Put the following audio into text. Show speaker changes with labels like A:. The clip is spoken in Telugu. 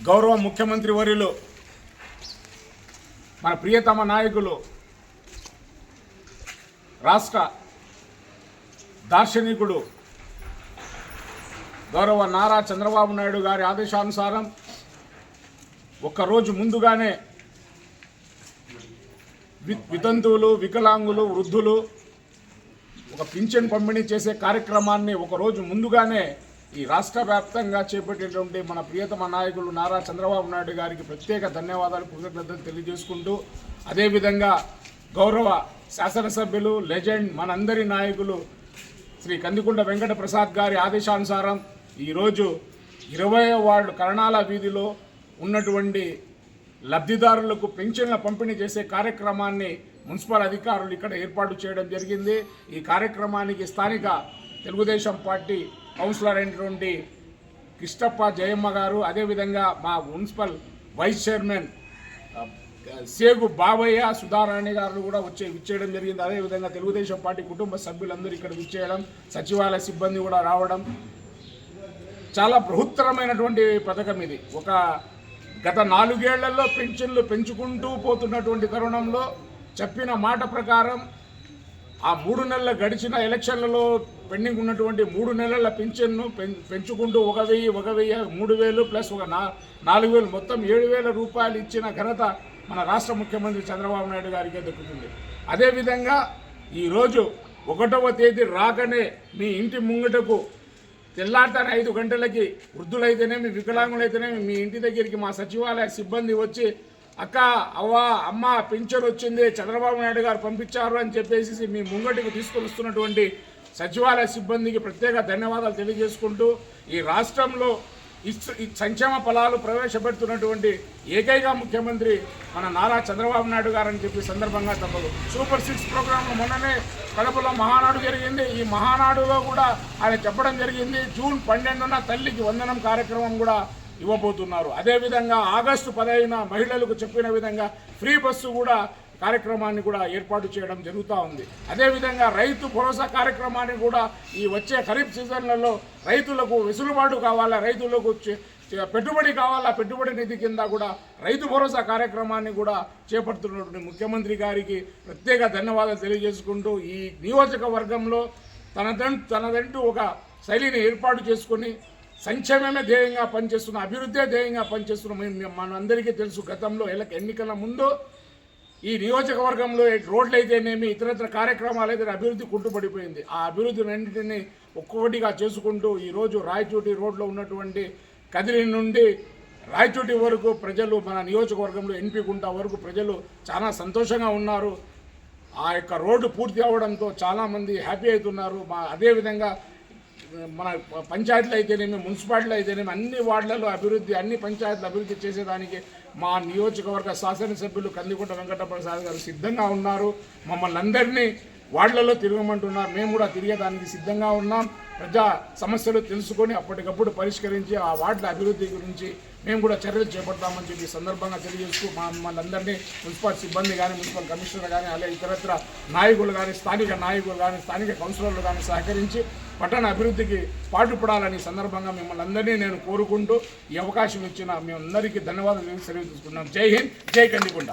A: గౌరవ ముఖ్యమంత్రి వర్యులు మన ప్రియతమ నాయకులు రాష్ట్ర దార్శనికుడు గౌరవ నారా చంద్రబాబు నాయుడు గారి ఆదేశానుసారం ఒక్కరోజు ముందుగానే వి- వితంతువులు వికలాంగులు వృద్ధులు ఒక పింఛన్ పంపిణీ చేసే కార్యక్రమాన్ని ఒకరోజు ముందుగానే ఈ రాష్ట్ర వ్యాప్తంగా చేపట్టేటువంటి మన ప్రియతమ నాయకులు నారా చంద్రబాబు నాయుడు గారికి ప్రత్యేక ధన్యవాదాలు కృతజ్ఞతలు తెలియజేసుకుంటూ అదేవిధంగా గౌరవ శాసనసభ్యులు లెజెండ్ మనందరి నాయకులు శ్రీ కందికుంట వెంకట ప్రసాద్ గారి ఆదేశానుసారం ఈరోజు ఇరవై వార్డు కరణాల వీధిలో ఉన్నటువంటి లబ్ధిదారులకు పెన్షన్ల పంపిణీ చేసే కార్యక్రమాన్ని మున్సిపల్ అధికారులు ఇక్కడ ఏర్పాటు చేయడం జరిగింది. ఈ కార్యక్రమానికి స్థానిక తెలుగుదేశం పార్టీ కౌన్సిలర్ అయినటువంటి కృష్ణప్ప జయమ్మ గారు అదేవిధంగా మా మున్సిపల్ వైస్ చైర్మన్ సేగు బాబయ్య సుధారాణి గారు కూడా వచ్చే విచ్చేయడం జరిగింది. అదేవిధంగా తెలుగుదేశం పార్టీ కుటుంబ సభ్యులందరూ ఇక్కడ విచ్చేయడం సచివాలయ సిబ్బంది కూడా రావడం. చాలా బృహత్తరమైనటువంటి పథకం ఇది. ఒక గత నాలుగేళ్ళలో పెన్షన్లు పెంచుకుంటూ పోతున్నటువంటి తరుణంలో చెప్పిన మాట ప్రకారం ఆ మూడు నెలల గడిచిన ఎలక్షన్లలో పెండింగ్ ఉన్నటువంటి మూడు నెలల పింఛన్ను పెం పెంచుకుంటూ ఒక వెయ్యి ఒక వెయ్యి మూడు వేలు ప్లస్ ఒక నా నాలుగు వేలు మొత్తం ఏడు వేల రూపాయలు ఇచ్చిన ఘనత మన రాష్ట్ర ముఖ్యమంత్రి చంద్రబాబు నాయుడు గారికే దక్కుతుంది అదేవిధంగా ఈరోజు ఒకటవ తేదీ రాకనే మీ ఇంటి ముంగటకు తెల్లారితానే ఐదు గంటలకి వృద్ధులైతేనేమి వికలాంగులైతేనేమి మీ ఇంటి దగ్గరికి మా సచివాలయ సిబ్బంది వచ్చి అక్క అవ్వ అమ్మ పింఛన్ వచ్చింది చంద్రబాబు నాయుడు గారు పంపించారు అని చెప్పేసి మీ ముంగటికి తీసుకొని వస్తున్నటువంటి సచివాలయ సిబ్బందికి ప్రత్యేక ధన్యవాదాలు తెలియజేసుకుంటూ ఈ రాష్ట్రంలో ఈ సంక్షేమ ఫలాలు ప్రవేశపెడుతున్నటువంటి ఏకైక ముఖ్యమంత్రి మన నారా చంద్రబాబు నాయుడు గారు అని చెప్పి సందర్భంగా తప్పదు. సూపర్ సిక్స్ ప్రోగ్రాంలో మొన్ననే కడపలో మహానాడు జరిగింది. ఈ మహానాడులో కూడా ఆయన చెప్పడం జరిగింది. జూన్ పన్నెండున తల్లికి వందనం కార్యక్రమం కూడా ఇవ్వబోతున్నారు. అదేవిధంగా ఆగస్టు పదహైదున మహిళలకు చెప్పిన విధంగా ఫ్రీ బస్సు కూడా కార్యక్రమాన్ని కూడా ఏర్పాటు చేయడం జరుగుతూ ఉంది. అదేవిధంగా రైతు భరోసా కార్యక్రమాన్ని కూడా ఈ వచ్చే ఖరీఫ్ సీజన్లలో రైతులకు వెసులుబాటు కావాలా రైతులకు పెట్టుబడి కావాలా పెట్టుబడి నిధి కింద కూడా రైతు భరోసా కార్యక్రమాన్ని కూడా చేపడుతున్నటువంటి ముఖ్యమంత్రి గారికి ప్రత్యేక ధన్యవాదాలు తెలియజేసుకుంటూ ఈ నియోజకవర్గంలో తనదంటూ తనదంటూ ఒక శైలిని ఏర్పాటు చేసుకొని సంక్షేమమే ధ్యేయంగా పనిచేస్తున్న అభివృద్ధే ధ్యేయంగా పనిచేస్తున్న మనందరికీ తెలుసు గతంలో ఎల- ఎన్నికల ముందు ఈ నియోజకవర్గంలో రోడ్లు అయితేనేమి ఇతరత్ర కార్యక్రమాలు అయితే అభివృద్ధి కుంటుపడిపోయింది. ఆ అభివృద్ధి రెండింటిని ఒక్కొక్కటిగా చేసుకుంటూ ఈరోజు రాయచోటి రోడ్లో ఉన్నటువంటి కదిరి నుండి రాయచోటి వరకు ప్రజలు మన నియోజకవర్గంలో ఎన్పి గుంట వరకు ప్రజలు చాలా సంతోషంగా ఉన్నారు. ఆ యొక్క రోడ్డు పూర్తి అవ్వడంతో చాలామంది హ్యాపీ అవుతున్నారు. మా అదేవిధంగా మన పంచాయతీలు అయితేనేమి మున్సిపాలిటీలు అయితేనేమి అన్ని వార్డులలో అభివృద్ధి అన్ని పంచాయతీలు అభివృద్ధి చేసేదానికి మా నియోజకవర్గ శాసనసభ్యులు కందికుంట వెంకటప్రసాద్ గారు సిద్ధంగా ఉన్నారు. మమ్మల్ని అందరినీ వార్డులలో తిరగమంటున్నారు. మేము కూడా తిరిగేదానికి సిద్ధంగా ఉన్నాం. ప్రజా సమస్యలు తెలుసుకొని అప్పటికప్పుడు పరిష్కరించి ఆ వార్డుల అభివృద్ధి గురించి మేము కూడా చర్యలు చేపడతామని చెప్పి సందర్భంగా తెలియజేస్తూ మా మమ్మల్ని అందరినీ మున్సిపల్ సిబ్బంది కానీ మున్సిపల్ కమిషనర్ కానీ అలాగే ఇతరత్ర నాయకులు కానీ స్థానిక నాయకులు కానీ స్థానిక కౌన్సిలర్లు కానీ సహకరించి పట్టణ అభివృద్ధికి పాటుపడాలని సందర్భంగా మిమ్మల్ని అందరినీ నేను కోరుకుంటూ ఈ అవకాశం ఇచ్చిన మీ అందరికీ ధన్యవాదాలు తెలియజేసుకుంటున్నాం. జై హింద్ జై కందికుంట